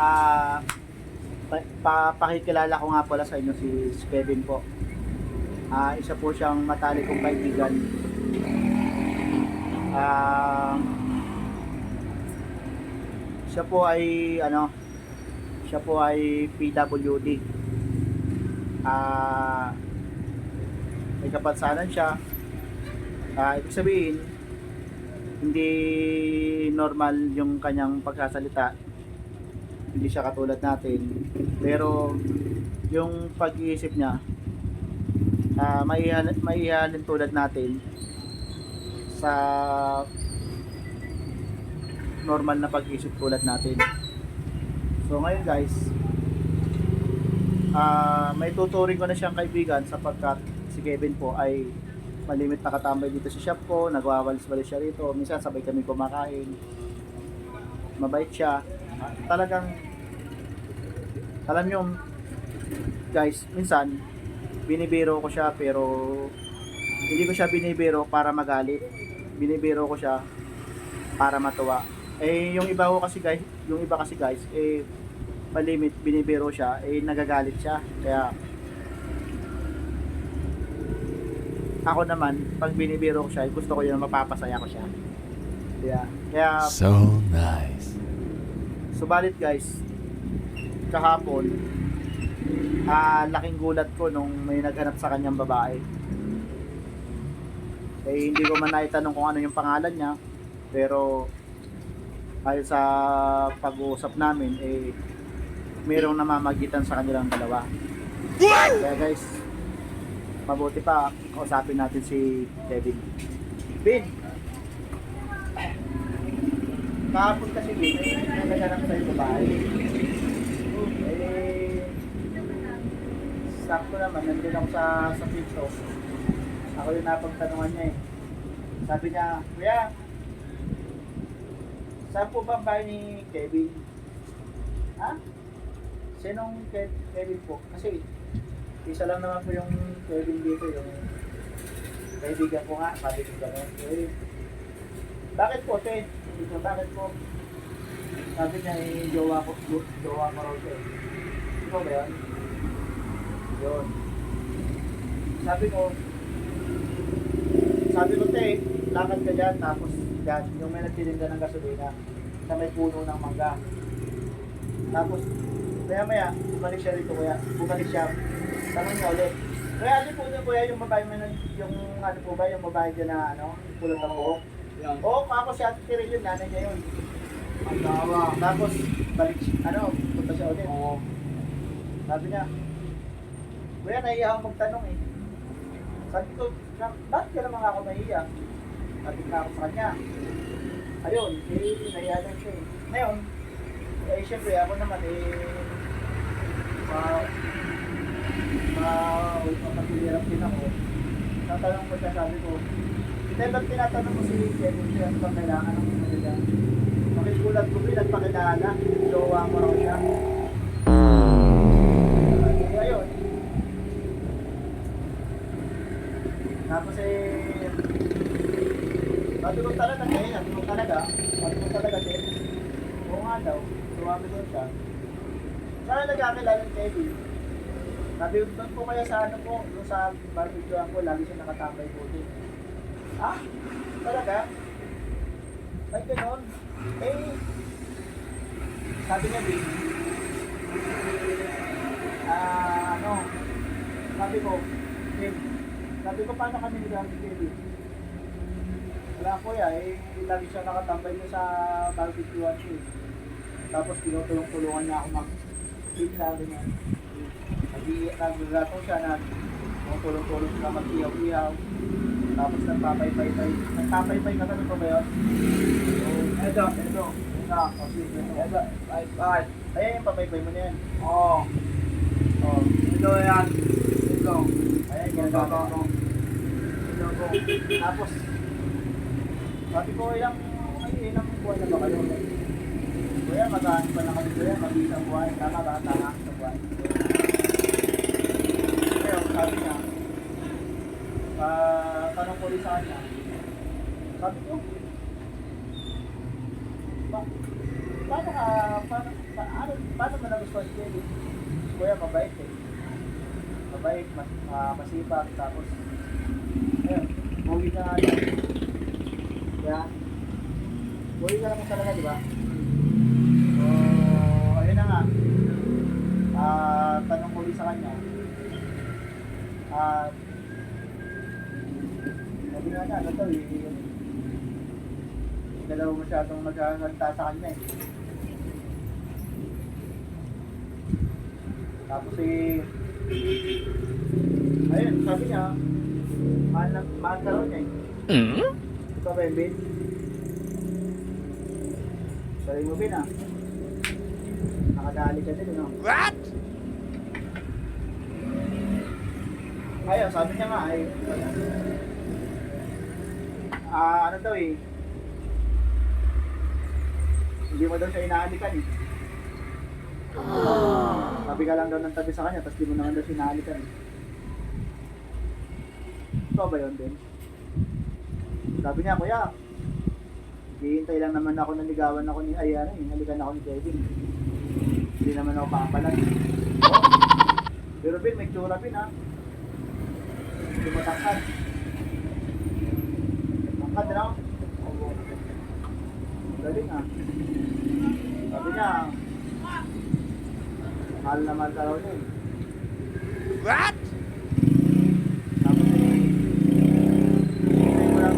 Ah, pa, pa- pakikilala ko nga pala sa inyo si si Kevin po. Ah, isa po siyang matalik kong kaibigan. Ah, siya po ay ano, siya po ay PWD. Ah, may kapansanan siya. Ah, ibig sabihin, hindi normal yung kanyang pagsasalita. Hindi siya katulad natin. Pero yung pag-iisip niya, ah maihalin, maihalin tulad natin sa normal na pag-isip tulad natin. So ngayon guys, ah may tuturing ko na siyang kaibigan sapagkat si Kevin po ay malimit na katambay dito sa shop ko, nagwawalis-walis siya rito. Minsan sabay kami kumakain. Mabait siya. Talagang alam niyo guys, minsan binibiro ko siya pero hindi ko siya binibiro para magalit. Binibiro ko siya para matuwa. Eh yung iba ko kasi guys, yung iba kasi guys eh malimit binibiro siya eh nagagalit siya. Kaya ako naman, pag binibiro ko siya, eh, gusto ko yun mapapasaya ko siya. Kaya, kaya So nice. Subalit guys, kahapon, ah laking gulat ko nung may naghanap sa kanyang babae. Eh, hindi ko man naitanong kung ano yung pangalan niya, pero ayon sa pag-uusap namin, eh, mayroong namamagitan sa kanilang dalawa. Kaya guys, mabuti pa, kausapin natin si Kevin. Bin! Kahapon kasi Bin, eh, may naghanap sa yung babae. Eh, sakto naman, nandun ako sa, sa pinto. Ako yung napagtanungan niya eh. Sabi niya, Kuya, saan po ba bahay ni Kevin? Ha? Sinong Ke- Kevin po? Kasi isa lang naman po yung Kevin dito, yung kaibigan ko nga, sabi ko. Eh, bakit po, te? Sabi ko, bakit po? Sabi niya, eh, jowa ko, jo- jowa ko raw siya. eh. Ikaw ba yan? Yun. Sabi ko, sabi ko, te, lakad ka dyan, tapos dyan, yung may nagtitinda ng gasolina, sa may puno ng mangga. Tapos, maya maya, bumalik siya rito kuya. Bumalik siya. Tanong niya ulit. Kuya, ano po niya kuya, yung babae na, yung ano po ba, yung babae dyan na ano, pulot ng buhok? Yan. Oo, ako si Ate Tiril yun, nanay niya yun. Ang tawa. Tapos, balik ano, punta siya ulit. Oo. Sabi niya, Kuya, nahiya ako magtanong eh. Sabi ko, "Na- bakit ka naman ako nahiya? Sabi na ako sa kanya. Ayun, eh, nahiya lang siya eh. Ngayon, eh, syempre, ako naman eh, ma, ma, mapagpilirap din ako. Tatanong ko siya, sabi ko, hindi ba't tinatanong mo si Kevin siya, ano bang kailangan ng kanila? Makikulat ko, pinagpakilala, jowa mo raw siya. Eh, ayun. Tapos eh, ko talaga, kaya sabi ko talaga, ko talaga, din. Oo nga daw, sumami doon siya. Saan nagkakilala ni Kevin? Sabi doon po kaya sa ano po, doon sa barbecue ko, lagi siya nakatambay po din. Ah, talaga? Ay, ganun. Eh, sabi niya, Big, ah, ano, sabi ko, Kim, sabi ko, paano kami Kevin? Wala ko ya, eh, lagi siya nakatambay niya sa barbecue at eh. Tapos tinutulong-tulungan niya ako mag pizza, ganyan. Nag-rato siya na tulong-tulong siya mag-iyaw-iyaw. Tapos nagpapay-pay-pay. Nagpapay-pay ka ba ba yun? So, edo, edo. Ito, kasi ito. Edo, ay, ay. Ayan yung papay-pay mo na yan. Oo. Oh. Ito yan. Ito. Ayan, ito, ko. Tapos, sabi ko, ilang, ay, ilang buwan na ba kayo? Kuya, mag-ano pa na kami kuya, mag-isang buwan. Tama ba? Tama, isang buwan. Ngayon, sabi niya, ah, tanong ko rin sa kanya, sabi ko, ba, paano ka, paano, pa, ano, paano mo nagustuhan si? Kuya, mabait eh. Mabait, mas, ah, masipag, tapos, buwi ka nga yan. Kaya, buwi ka naman talaga, di ba? So, ayun na nga. Ah, tanong ko ulit sa kanya. Ah, sabi nga niya, ano to eh, daw masyadong nagsasalita sa kanya eh. Tapos eh, ayun, sabi niya, mahal, na, mahal ka niya eh. Ito ba yung mo ah. Nakadali ka din, no? What? Ayun, sabi niya nga ay ah ano daw eh hindi mo daw siya inaalikan eh. Sabi ka lang daw ng tabi sa kanya, tapos di mo naman daw siya inaalikan eh. Ito ba yun din? Sabi niya, kuya, hihintay lang naman ako na ligawan ako ni, ay ano, halikan ako ni Kevin. Hindi naman ako papalag. Oh. Pero Ben, may tsura Ben ha. Hindi matangkad. Tangkad na ako. Galing ah. Sabi niya, mahal na mahal niya eh. What? Tapos eh, hihintay mo lang,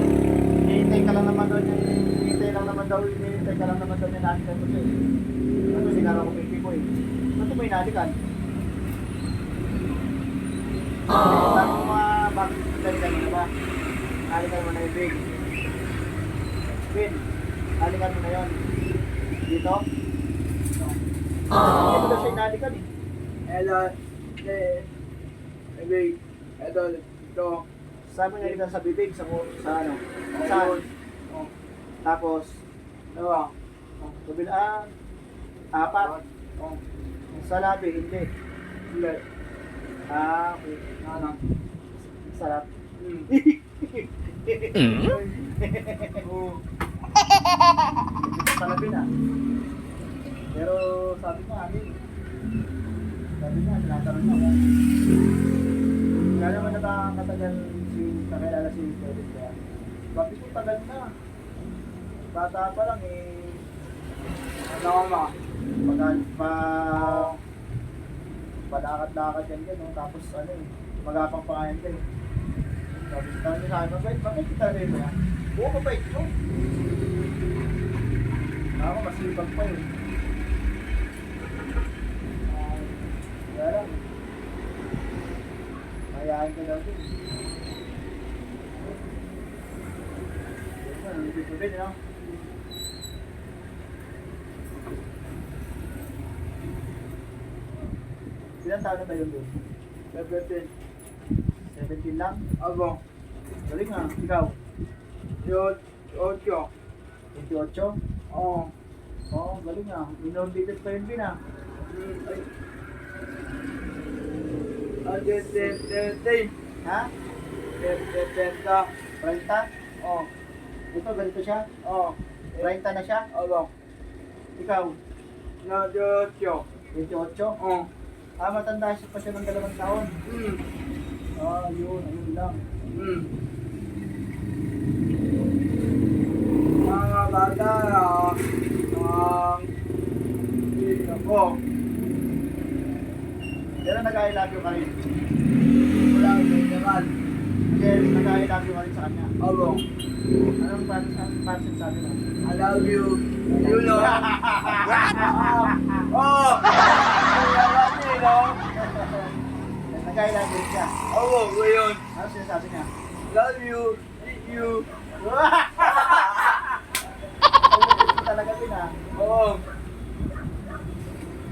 hihintay ka lang naman daw niya, hihintay lang naman daw, hihintay ka lang naman daw niya nalikan ko siya eh. Ano, sinara ko pipi ko eh. Ba't mo inalikan? Sabi mo mga bakit nalikan mo na ba? Nalikan mo na yung big. Bin, nalikan mo na yun. Dito? Hindi mo daw siya inalikan eh. Hello. Eh. Okay. Ito. Ito. Saan mo nalikan sa bibig? Sa, sa ano? Saan? Oh. Tapos, Dalawa. kabilaan, apat. Oh. Sa labi, hindi. Hindi. Ah, okay. Ano? Sarap. Hmm. Oo. Sa labi na. Pero sabi ko, eh. Sabi niya, tinatanong kung kaya naman na ba katagal si nakilala si kaya. Sabi ko, tagal na. Bata pa lang eh. Ano ka ma? Pag, pa, palakad-lakad yan no? tapos ano eh, magapang pa yan eh. Sabi sabi niya sa akin, mabait, mabait kita rin mo yan. Oo, mabait mo. Ako, masipag pa yun. Ah, Kaya lang, mayayain ka daw din. Yun, ang ibig sabihin, no? Ilan taon na ba yun doon? Seventeen. 17 lang? Abo. Galing nga, ikaw? Yun. Ocho. 28? Oh. Oo, galing nga. Inorbited pa yun din ah. Ay. Ah, ten, ten, ten, ten. Ha? Ten, ten, ten ka. 30? Oh. Ito, ganito siya? Oh. 30 na siya? Abo. Ikaw? Na, ocho. 28? Oh. Ah, matanda siya pa siya ng dalawang taon. Hmm. Ah, yun, ayun lang. Hmm. Mga bata, ah, ang hindi ako. Pero you ka rin. Wala. Kasi nag-I love you ka rin sa kanya. Abo. Anong pansin, sabi mo? I love you. You know. oh! I love you, no? Nag-I love you rin Abo, ngayon. Ano sinasabi niya? Love you. Eat you. talaga din ah. Oo.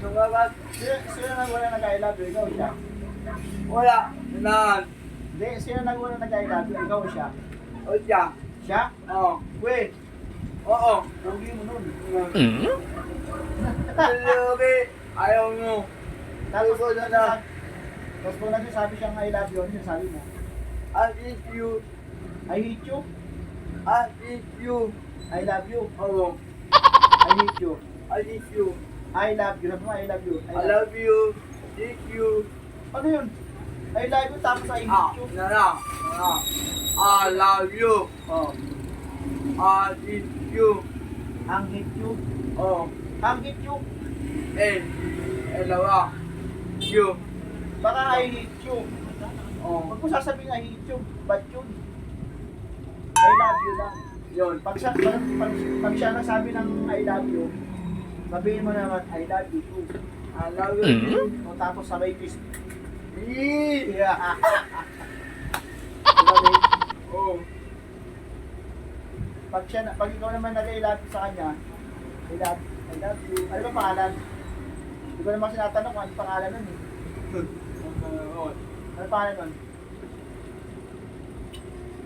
Tumagat. Sino, sino nang wala nag-I love you? Ikaw siya. Wala. Nanan. Hindi, sino nang wala nag-I love you? Ikaw siya. O siya. Siya? Oo. Wait, Oo. Pogi mo nun. Lagi. Ayaw mo. Tapos kung nagsasabi, tapos kung nagsasabi siyang I love you, ano sinasabi mo? I eat you. I hate you, I eat you. I love you, Oo. I hate you. I miss you. I love you. Sabi mo, I love you. I love you. Miss you. Ano yun? I love you tapos I Ah, hate you. na na. Na. I love you. Oh. I miss you. Ang hate you. Oh. Ang hate you. Eh. Eh, lawa. You. Baka I hate you. Oh. Huwag mo sasabihin I hate you. Ba't yun? I love you lang. Yun. Pag siya, pag, pag, pag siya nagsabi ng I love you, sabihin mo naman, I love you too. I love you. O tapos sabay kiss. Eh. Yeah. diba? Oh. Pag, siya, na- pag ikaw naman nag-I love you sa kanya, I love, I love you. Ano ba pangalan? Hindi ko naman sinatanong kung ano pangalan nun eh. Oh. Ano pangalan nun?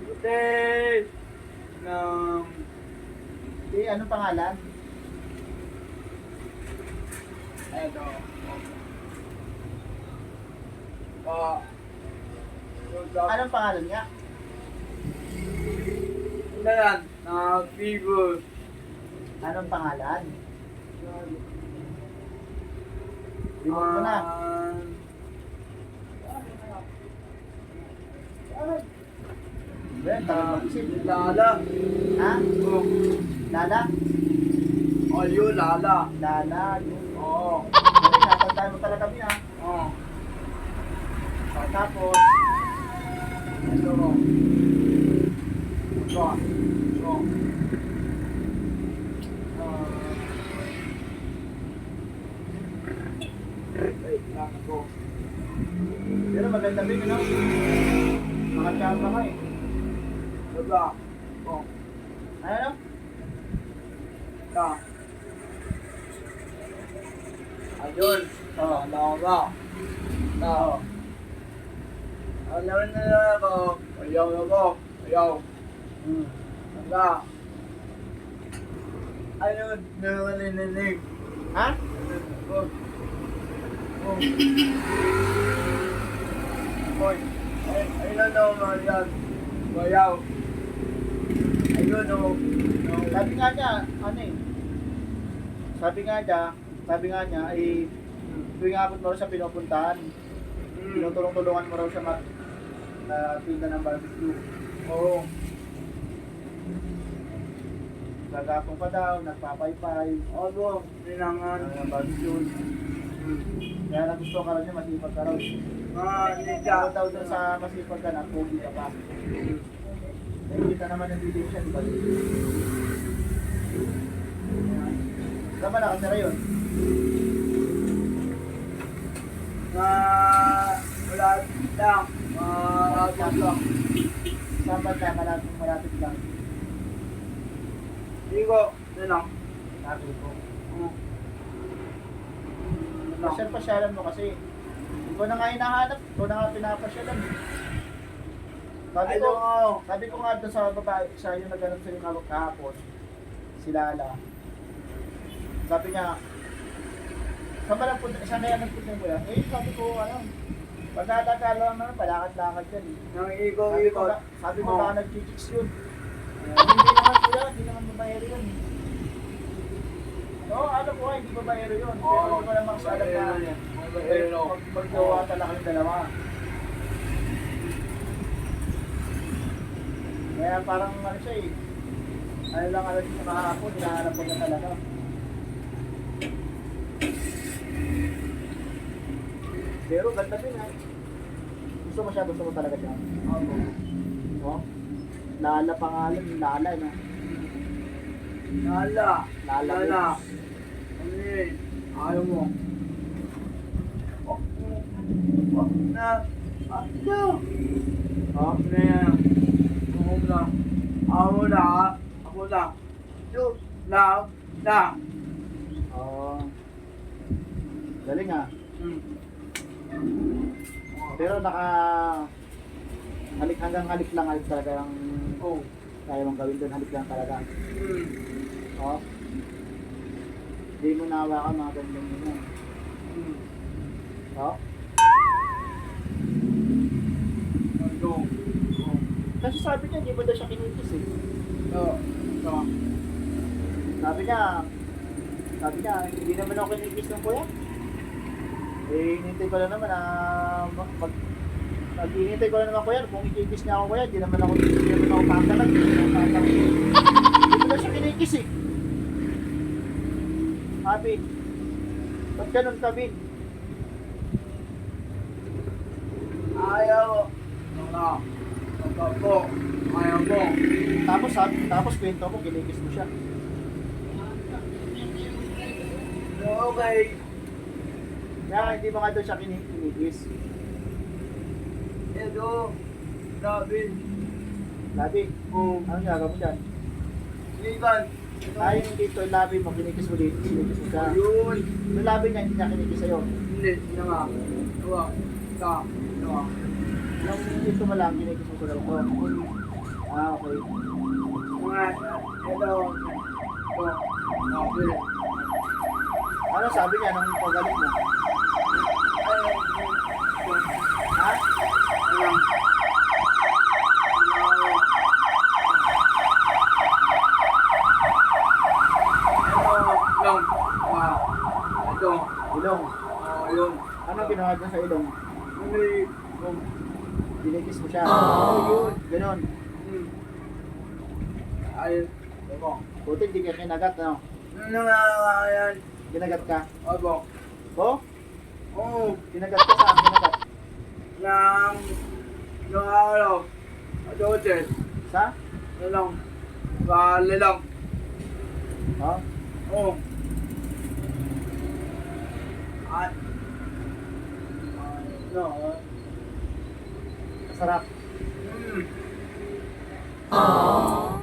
Hotel. Ng. Eh, anong pangalan? Eto. Ah. Anong pangalan niya? Ano yan? Na fever. Anong pangalan? Limot mo na. Ben, tagal mag-isip. Lala. Ha? Oh. Lala? Oh, yun, Lala. Lala. Yung... Oo. Dali, natandaan mo talaga kami ha. Oh. O, Tapos, Ito. Ito. Ito. Wait lang ako. pero maganda din, ano? Mga tsamba ka eh. Diba? Oh. Ano? Ito. Ayun. Oh, lava. Ito. Alam na lang ako. Ayaw ako. Ayaw. Hmm. Hangga. Ayun. Meron nininig. Ha? Oh. Oh. Hoy. Ay, ayun na mga yan. Bayaw. Ayun o. Sabi nga niya, ano eh. Sabi nga niya, sabi nga niya, ay tuwing abot mo siya pinupuntahan. Tinutulong-tulungan mo raw siya mag na tinda ng barbecue. Oo. Gagapong pa daw, nagpapaypay, Ano? Pinangan. ng barbecue. Kaya nagustuhan ka raw niya, masipag ka raw. Mga ninja. Ako daw sa masipag ka na, pogi ka pa. Eh, kita naman ng video siya, di ba? Saan ba nakatira yun? Na wala lang. Mga. Saan ba ka malapit, malapit lang? Hindi ko. Ano lang. Sabi ko. Oo. Ano. Pasyal-pasyalan mo kasi. Ikaw na nga hinahanap, ikaw na nga pinapasyalan. Sabi ko, Ano? sabi ko nga doon sa babae, sa yung naghanap sa yung kahapon, si Lala. Sabi niya, saan ba nagpunta, saan kaya nagpunta mo yan? Eh, sabi ko, ano, pagkakala lang naman, palakad-lakad yan eh. Nang ko, ba- sabi ko baka nag-chicks yun. Eh, hindi naman kuya, hindi naman babayero yun. Oo, ano po, hindi babayero yun. Pero hindi ko lang makasalag na Babayero. mag magjowa talaga yung dalawa. Kaya parang ano siya eh. Ano lang alam siya kahapon, hinahanap ko na talaga. Pero ganda din ha. Gusto mo siya, gusto mo talaga siya. Ako. No? Lala pangalan, Lala na. Lala. Lala. Lala. Ano yun? Ayaw mo. Wag na. Ano? Oh, na. Ako na. Ako na. Shoot. Na. Na. oh. Galing ah. Hmm. Pero naka halik hanggang halik lang halik talaga ang Oh. kaya mong gawin doon halik lang talaga. Hmm. Oh. Hindi mo nahawakan mga ganyan mo. Hmm. Oh. Kasi sabi niya, hindi mo daw siya kinikis eh. No. No. Sabi niya, Sabi niya, hindi naman ako kinikis ng kuya. Eh, hinintay ko lang naman na mag... mag Naghihintay ko lang naman kuya, kung ikikis niya ako kuya, hindi naman ako, hindi naman ako pangkalag, hindi naman ako pangkalag. Hindi ko na siya kinikis eh. Sabi, ba't ganun ka, Bin? Ayaw. Mga. Pagkapo. Ayaw mo. Tapos sabi, tapos kwento mo, kinikis mo siya. Okay. Kaya hindi mo nga daw siya kini- kinikis. Ito. Sabi. Labi, Oh. ano ginagawa mo dyan? Ligan. Ay, hindi dito yung labi mo, kinikis mo dito, kinikis mo siya. Ayun. Yung labi niya, hindi niya kinikis sa'yo. Hindi. Ito nga. Ito. Ito. Ito. Yung dito mo lang, loob ko. Ah, okay. Mga. Ito. Ito. Sabi. Ano sabi niya nung pagalit mo? Ha? Ah. Ito. Ilong. Ah, yun. Ano ginawa sa ilong? May Kinikis mo siya. Oh, yun. Ganon. Hmm. Ayun. Ito. Buti hindi ka kinagat, ano? Ano nga nga yan? Kinagat ka. Abo. Oh? Oo. Kinagat ka saan kinagat? Nang... Nang. Adote. Sa? Ano lang. Bale lang. Oh? Oo. At... No. Masarap. Hmm.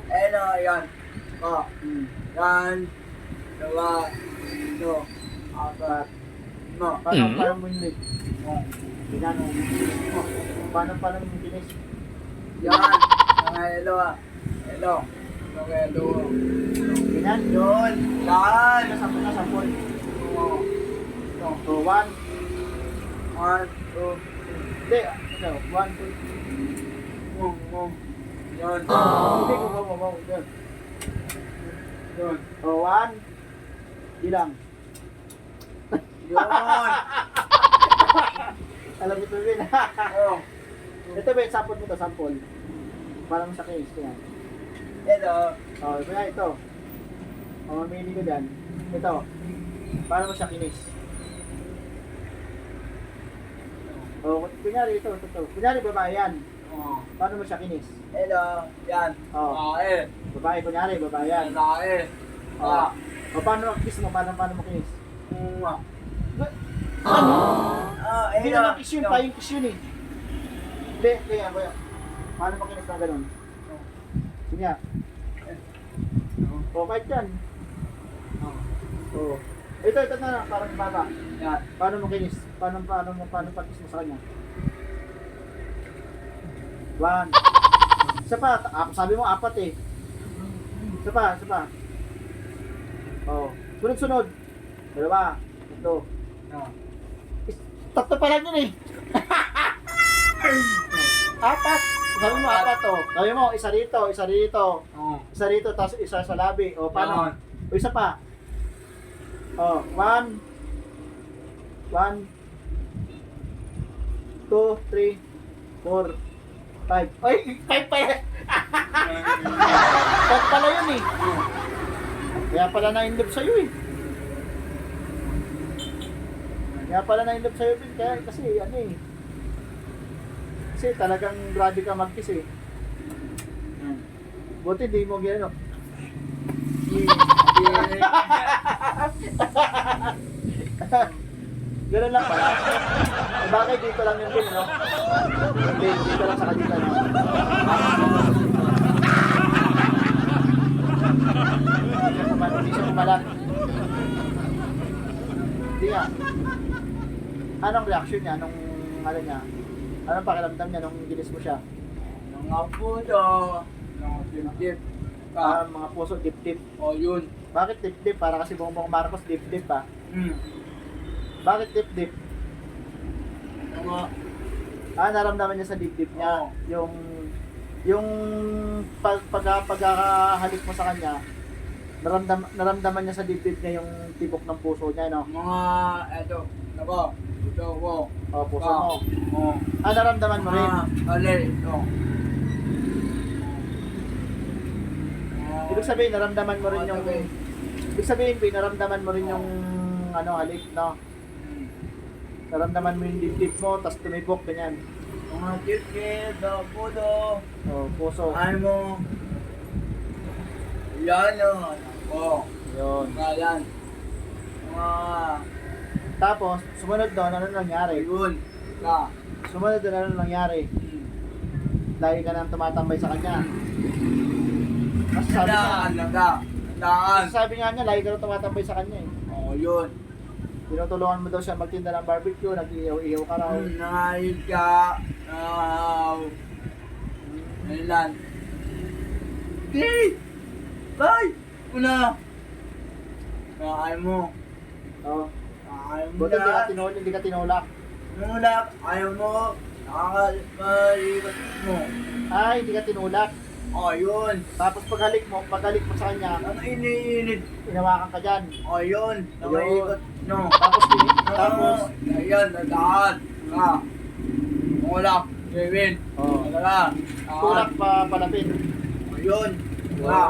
Eh na, yan. Ah. Hmm. Yan. Dalawa. Ito. Apat. No. Paano, Mm. paano mo yung Oh. Pinano? Oh. Paano, paano mo kinis? Yan. Mga dalawa. Hello. Mga dalawa. Ganyan? Yun. Yan. Ano, sample na sample? Oo. Ito. So, one, One, two, hindi, ano, one, two, boom, boom. Yan. hindi, go, go, go, go, yun. Yun. Oh, one, bilang. Yun. Alam mo ito, Bin. Oh. ito, Ben, sample mo to, sample. Para mo sa case, kaya. Ito. Oh, kaya ito. Oh, mamili ko dyan. Ito. Paano mo siya kinis? Oh, kunyari ito, ito, ito. Kunyari babae yan. Oh. Paano mo siya kinis? Ito. Yan. Oh, Bae. babae, kunyari, babae yan. Bae. Oh. Ah. O, paano mo kiss mo? Paano, paano mo kinis? Mua. Ano? Ah, Hindi ito. naman kiss yun, pa yung kiss yun eh. Hindi, kaya, kaya. Paano mo kinis na ganun? Sige nga. O, kahit yan. Oo. Ito, ito na, parang baba. Yan. Paano mo kinis? Paano, paano mo, paano pag-kiss mo sa kanya? One. Isa pa, ako sabi mo apat eh. Isa pa, isa pa. Oo. Sunod-sunod. Dalawa. Tatlo. Ah. Tatlo pa lang yun eh. apat. Sabi mo apat oh. Sabi mo, isa rito, isa rito. Oh. Isa rito, tapos isa sa labi. O, paano? Ganon. O, isa pa. O, one. One. Two, three, four, five. Ay, five pala. Five pala yun eh. Kaya pala na-inlove sa'yo eh. Kaya pala na-inlove sa'yo, Bin. Kaya kasi ano eh. Kasi talagang grabe ka mag-kiss eh. Buti di mo gano'n. Ganun lang pala. Eh, bakit dito lang yun din, no? Hindi, dito lang sa kadita, no? Hindi siya kumalat. Hindi nga. Anong reaction niya? Anong, ano niya? Anong pakiramdam niya nung ginis mo siya? Mga puto. Mga dip-dip. Ah, Ah. mga puso, dip-dip. Oh, yun. Bakit dip-dip? Para kasi Bongbong Marcos, dip-dip pa. Hmm. Bakit dip-dip? Mga Ah, naramdaman niya sa dibdib niya. Oo. Yung yung pag pag pagkakahalik mo sa kanya, Naramdam, naramdaman niya sa dibdib niya yung tibok ng puso niya, no? Mga, eto, nako, ito ko. O, puso Ah. mo. Oh. Ah, naramdaman mo rin. Ah, ali, ito. Ah, Ibig sabihin, naramdaman mo rin yung... Ibig sabihin, Pin, naramdaman mo rin yung ano, halik, no? Hmm. Naramdaman mo yung dibdib mo, tapos tumibok, ganyan. Mga tikit, na puto. O, puso. Ay mo. Yan yun. Ako. Yun. Yan. Mga, Tapos, sumunod doon, ano nangyari? ayun. Na. Sumunod doon, ano nangyari? Hmm. Lagi ka nang tumatambay sa kanya. Kasi sabi niya, Tandaan, sabi nga niya, lagi ka nang tumatambay sa kanya eh. Oo, yun. Tinutulungan mo daw siya magtinda ng barbecue, nag-iihaw-ihaw ka raw. Nangayod ka. Nangahaw. Lang. Hey! Ay! Una! Nakakain mo. Oo. Nakakain mo Buti hindi ka na. tinulak, hindi ka tinulak. Muna, ayaw mo. Nakakalibat mo. Ay, hindi ka tinulak. O, yun. Tapos paghalik mo, paghalik mo sa kanya, Ang iniinit. inawakan ka dyan. O, yun. Nakaibat. No. Tapos, pini- tapos, Ayan, nadaan. Ka. Wala. Kevin. oh, Wala. tulak pa palapit. O, yun. Ka.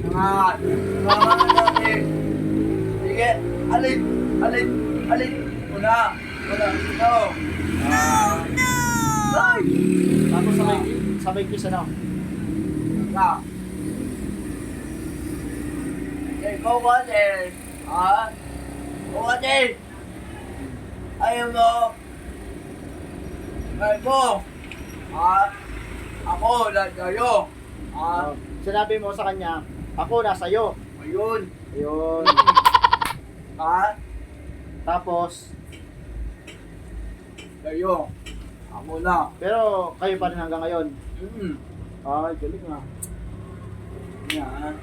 Mga. Mga natin. Sige. Alin. Alin. Alin. Una. Una. No. Ah, Ay! tapos sabay, sabay kiss ano. Ka. Eh, ikaw kasi. Ha? Ikaw kasi. Ayaw mo. Ayaw mo. Ha? Ako, lahat kayo. Ha? Oh, sinabi mo sa kanya, ako nasa iyo. Ayun. Ayun. Ha? Tapos, Kayo. Ako na. pero kayo pa rin hanggang ngayon. Mm. Ay, galing nga. Yan.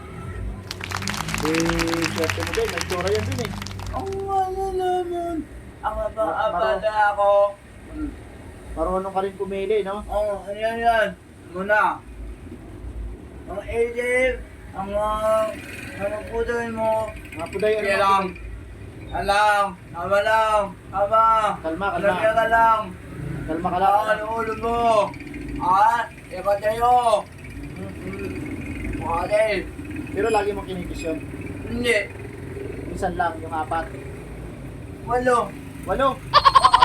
Eh, swerte mo din, nagtura yan din eh. Ang wala naman. Ang aba-aba Maro- na ako. Mm. Marunong ka rin pumili, no? Oh, ano yan? Muna. Ang edit, ang ang pudoy mo. Mga puday, ano Kaya mga lang. puday? Alam, tama lang, tama. Kalma, Alam kalma. ka lang. Kalma ka lang. Ang ulo mo. Ah, ikaw tayo. Mukha Pero lagi mo kinikis yun. Hindi. Minsan lang, yung apat. Walo. Walo.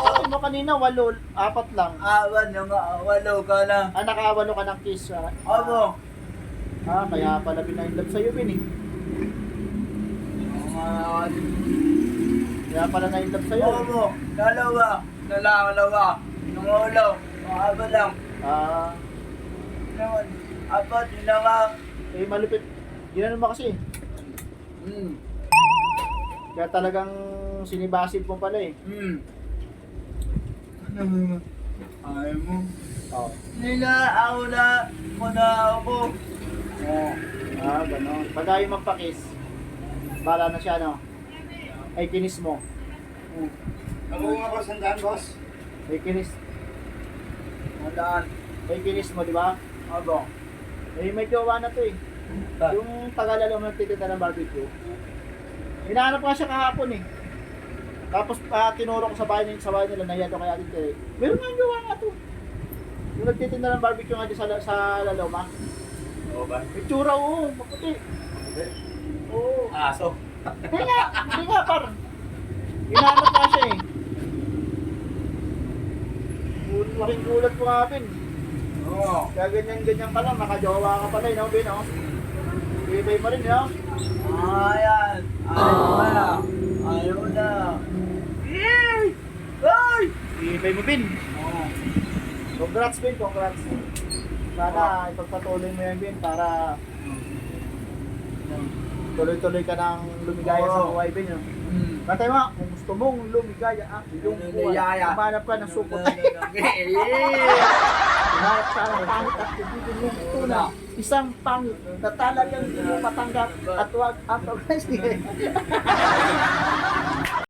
Sabi mo kanina, walo. Apat lang. Awan na nga, walo ka na. Ah, nakawalo ka ng kiss. ah. Abo. Ah, kaya pala pinaindap sa'yo, Bin eh. Mga Kaya pala naindap sa'yo. Oo mo, dalawa, dalawa, ng ulo, mga aba lang. Ah, Naman, apat, ah. eh malupit. Ginano mo kasi. Hmm, Kaya talagang sinibasib mo pala eh. hmm. Ayaw mo. Oo. Nila, ako na, muna ako. Oo. Ah, gano'n. Pag ayaw magpakis, bala na siya, no? Ay, kinis mo. Hmm. Ako nga ba sandaan, boss? Ay, kinis. Madaan. Ay, kinis mo, di ba? Abo. Eh, may jowa na to eh. Yung tagalalo mo nagtitinda ng barbecue. Hinahanap ko nga siya kahapon eh. Tapos pa tinuro ko sa bahay nila, sa bahay nila, nahiya to kaya dito eh. Meron nga yung jowa nga to. Yung nagtitinda ng barbecue nga dito sa, sa Laloma. Oo ba? May tsura, oo, maputi. Oo. Aso. Hindi nga, hindi nga par. Hinahanap nga siya eh. Laking gulat ko nga, Pin. Oo. Kaya ganyan-ganyan ka lang, nakajowa ka pala, eh, no, Pin, no? Ibay pa rin, no? Ayan. Ayaw na. Ayaw na. Yay! Ay! Ibay mo, Pin. Oo. Congrats, Pin, congrats. Sana ipagpatuloy mo yan, Pin, para tuloy-tuloy ka ng lumigaya sa buhay, Pin, no? Hmm. Katay mo, kung gusto mong lumigaya ang iyong buhay, umanap ka ng supot. Yeah! Umanap ka ng pangit at mong tunay. Isang pangit na talagang hindi mo at huwag ang progress